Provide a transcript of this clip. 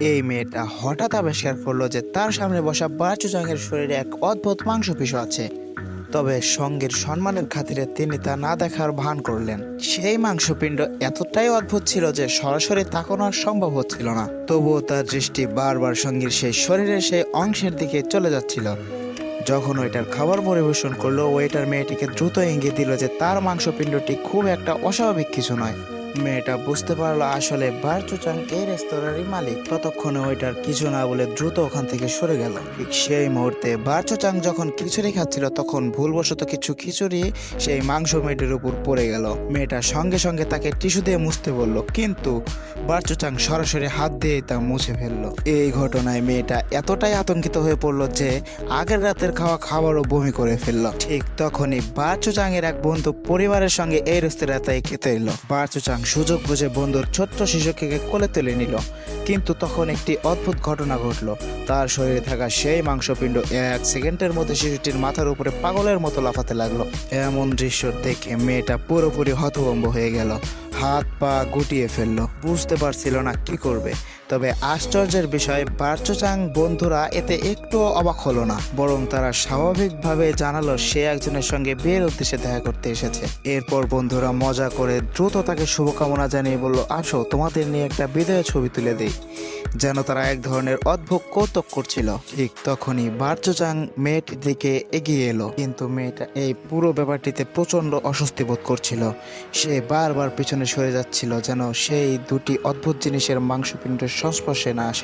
এই মেয়েটা হঠাৎ আবিষ্কার করল যে তার সামনে বসা বাচু বাচুচাঙের শরীরে এক অদ্ভুত মাংসপেশি আছে। তবে সঙ্গের সম্মানের খাতিরে তিনি তা না দেখার ভান করলেন। সেই মাংসপিণ্ড এতটাই অদ্ভুত ছিল যে সরাসরি তাকানো সম্ভব হচ্ছিল না। তবুও তার দৃষ্টি বারবার সঙ্গীর সেই শরীরের সেই অংশের দিকে চলে যাচ্ছিল। যখন ওইটার খাবার পরিবেশন করল ওয়েটার মেয়েটিকে দ্রুত ইঙ্গিত দিল যে তার মাংসপিণ্ডটি খুব একটা অস্বাভাবিক কিছু নয়। মেয়েটা বুঝতে পারল আসলে বারচুচাং এই রেস্তোরাঁরই মালিক। ততক্ষণে ওইটার কিছু না বলে দ্রুত ওখান থেকে সরে গেল। ঠিক সেই মুহূর্তে বারচুচাং যখন খিচুড়ি খাচ্ছিল, তখন ভুলবশত কিছু খিচুড়ি সেই মাংস মেয়েটির উপর পড়ে গেল। মেয়েটা সঙ্গে সঙ্গে তাকে টিস্যু দিয়ে মুছতে বলল, কিন্তু বারচুচাং সরাসরি হাত দিয়ে তা মুছে ফেলল। এই ঘটনায় মেয়েটা এতটাই আতঙ্কিত হয়ে পড়ল যে আগের রাতের খাওয়া খাবারও বমি করে ফেলল। ঠিক তখনই বারচুচাং এর এক বন্ধু পরিবারের সঙ্গে এই রেস্তোরাঁতে খেতে এলো। বারচুচাং সুযোগ বুঝে বন্ধুর ছোট্ট শিশুকে কোলে তুলে নিল। কিন্তু তখন একটি অদ্ভুত ঘটনা ঘটলো। তার শরীরে থাকা সেই মাংসপিণ্ড এক সেকেন্ডের মধ্যে শিশুটির মাথার উপরে পাগলের মতো লাফাতে লাগল। এমন দৃশ্য দেখে মেয়েটা পুরোপুরি হতভম্ব হয়ে গেল। হাত পা গুটিয়ে ফেলল। বুঝতে পারছিল না কি করবে। তবে আশ্চর্যের বিষয়, বার্চচাং বন্ধুরা এতে একটুও অবাক হলো না। বরং তারা স্বাভাবিকভাবে জানালো, সে একজনের সঙ্গে বিয়ের উদ্দেশ্যে দেখা করতে এসেছে। এরপর বন্ধুরা মজা করে দ্রুত তাকে শুভকামনা জানিয়ে বলল, আসো, তোমাদের নিয়ে একটা বিদায় ছবি তুলে দিই। যেন তারা এক ধরনের অদ্ভুত কৌতুক করছিল। ঠিক তখনই বার্চচাং মেয়েটির দিকে এগিয়ে এলো। কিন্তু মেয়েটা এই পুরো ব্যাপারটিতে প্রচণ্ড অস্বস্তি বোধ করছিল। সে বারবার পিছনে সরে যাচ্ছিল যেন সেই দুটি অদ্ভুত জিনিসের মাংসপিণ্ডের সংস্পর্শে না আসে।